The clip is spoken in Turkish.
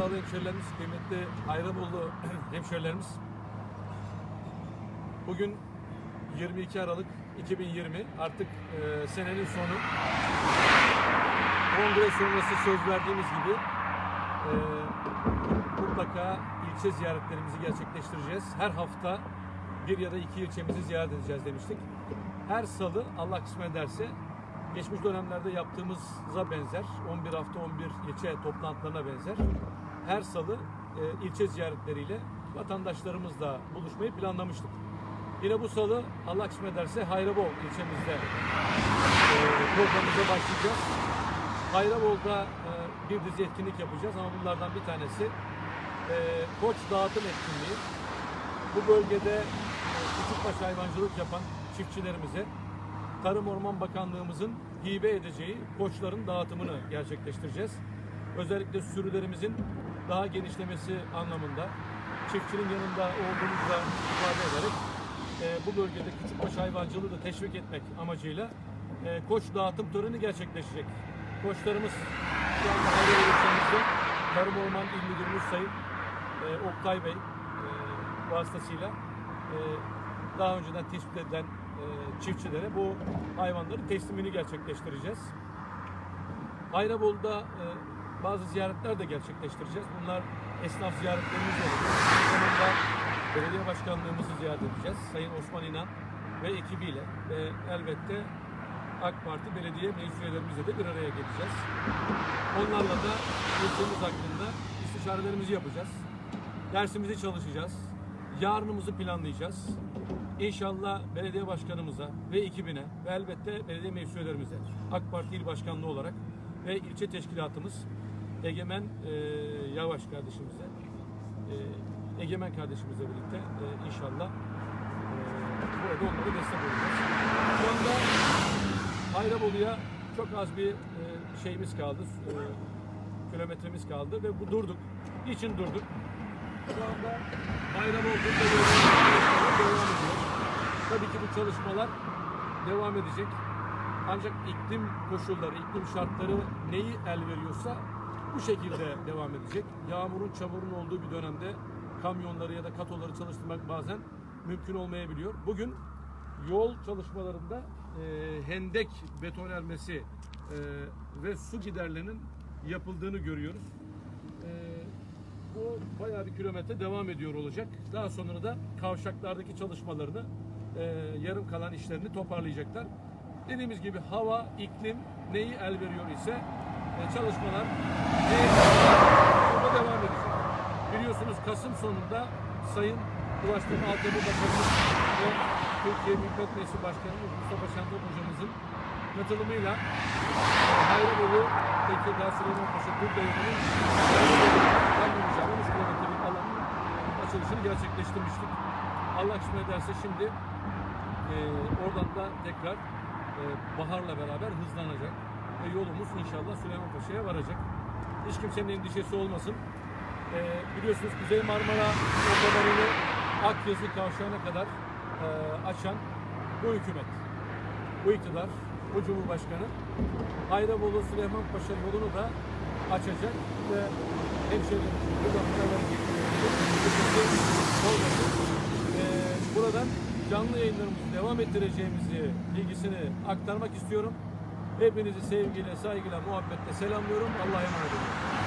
Dağlı hemşerilerimiz, kıymetli Hayrabollu hemşerilerimiz. Bugün 22 Aralık 2020 artık e, senenin sonu. Kongre sonrası söz verdiğimiz gibi e, mutlaka ilçe ziyaretlerimizi gerçekleştireceğiz. Her hafta bir ya da iki ilçemizi ziyaret edeceğiz demiştik. Her salı Allah kısmet ederse geçmiş dönemlerde yaptığımıza benzer 11 hafta 11 ilçe toplantılarına benzer her salı e, ilçe ziyaretleriyle vatandaşlarımızla buluşmayı planlamıştık. Yine bu salı Allah kısmet ederse Hayrabol ilçemizde e, programımıza başlayacağız. Hayrabol'da e, bir dizi etkinlik yapacağız ama bunlardan bir tanesi e, koç dağıtım etkinliği. Bu bölgede e, küçükbaş hayvancılık yapan çiftçilerimize Tarım Orman Bakanlığımızın hibe edeceği koçların dağıtımını gerçekleştireceğiz. Özellikle sürülerimizin daha genişlemesi anlamında çiftçinin yanında olduğumuzla ifade ederek e, bu bölgede küçükbaş hayvancılığı da teşvik etmek amacıyla e, koç dağıtım töreni gerçekleşecek. Koçlarımız şu anda ilçemizde Tarım Orman İl Müdürümüz Sayın e, Oktay Bey e, vasıtasıyla e, daha önceden tespit edilen e, çiftçilere bu hayvanların teslimini gerçekleştireceğiz. Hayrabolu'da e, bazı ziyaretler de gerçekleştireceğiz. Bunlar esnaf ziyaretlerimiz olacak. Belediye başkanlığımızı ziyaret edeceğiz. Sayın Osman İnan ve ekibiyle ve elbette AK Parti belediye meclis üyelerimizle de bir araya geleceğiz. Onlarla da ilçemiz hakkında istişarelerimizi yapacağız. Dersimizi çalışacağız. Yarınımızı planlayacağız. İnşallah belediye başkanımıza ve ekibine ve elbette belediye meclis üyelerimize AK Parti il başkanlığı olarak ve ilçe teşkilatımız Egemen e, Yavaş kardeşimize e, Egemen kardeşimizle birlikte e, inşallah e, burada onlara destek olacağız. Şu anda Hayrabolu'ya çok az bir e, şeyimiz kaldı, e, kilometremiz kaldı ve bu durduk. Niçin durduk? Şu anda Hayrabolu'da devam ediyor. Tabii ki bu çalışmalar devam edecek. Ancak iklim koşulları, iklim şartları neyi el veriyorsa bu şekilde devam edecek. Yağmurun, çamurun olduğu bir dönemde kamyonları ya da katoları çalıştırmak bazen mümkün olmayabiliyor. Bugün yol çalışmalarında e, hendek betonelmesi e, ve su giderlerinin yapıldığını görüyoruz. E, bu bayağı bir kilometre devam ediyor olacak. Daha sonra da kavşaklardaki çalışmalarını e, yarım kalan işlerini toparlayacaklar. Dediğimiz gibi hava, iklim neyi el veriyor ise e, çalışmalar neye devam edecek. Biliyorsunuz Kasım sonunda Sayın Ulaştırma Altyapı Bakanı ve Türkiye Büyük Millet Meclisi Başkanımız Mustafa Şentop hocamızın katılımıyla e, Hayrabolu Tekirdağ Süleyman Paşa Türk Devleti'nin Hayrabolu'dan 13 kilometrelik alanın açılışını gerçekleştirmiştik. Allah kısmet ederse şimdi e, oradan da tekrar baharla beraber hızlanacak ve yolumuz inşallah Süleymanpaşa'ya varacak. Hiç kimsenin endişesi olmasın. E, biliyorsunuz Kuzey Marmara otobanını Akyazı kavşağına kadar e, açan bu hükümet, bu iktidar, bu Cumhurbaşkanı Hayrabolu Süleymanpaşa yolunu da açacak ve hemşehrilerimizin bu noktaları buradan canlı yayınlarımızı devam ettireceğimizi bilgisini aktarmak istiyorum. Hepinizi sevgiyle, saygıyla, muhabbetle selamlıyorum. Allah'a emanet olun.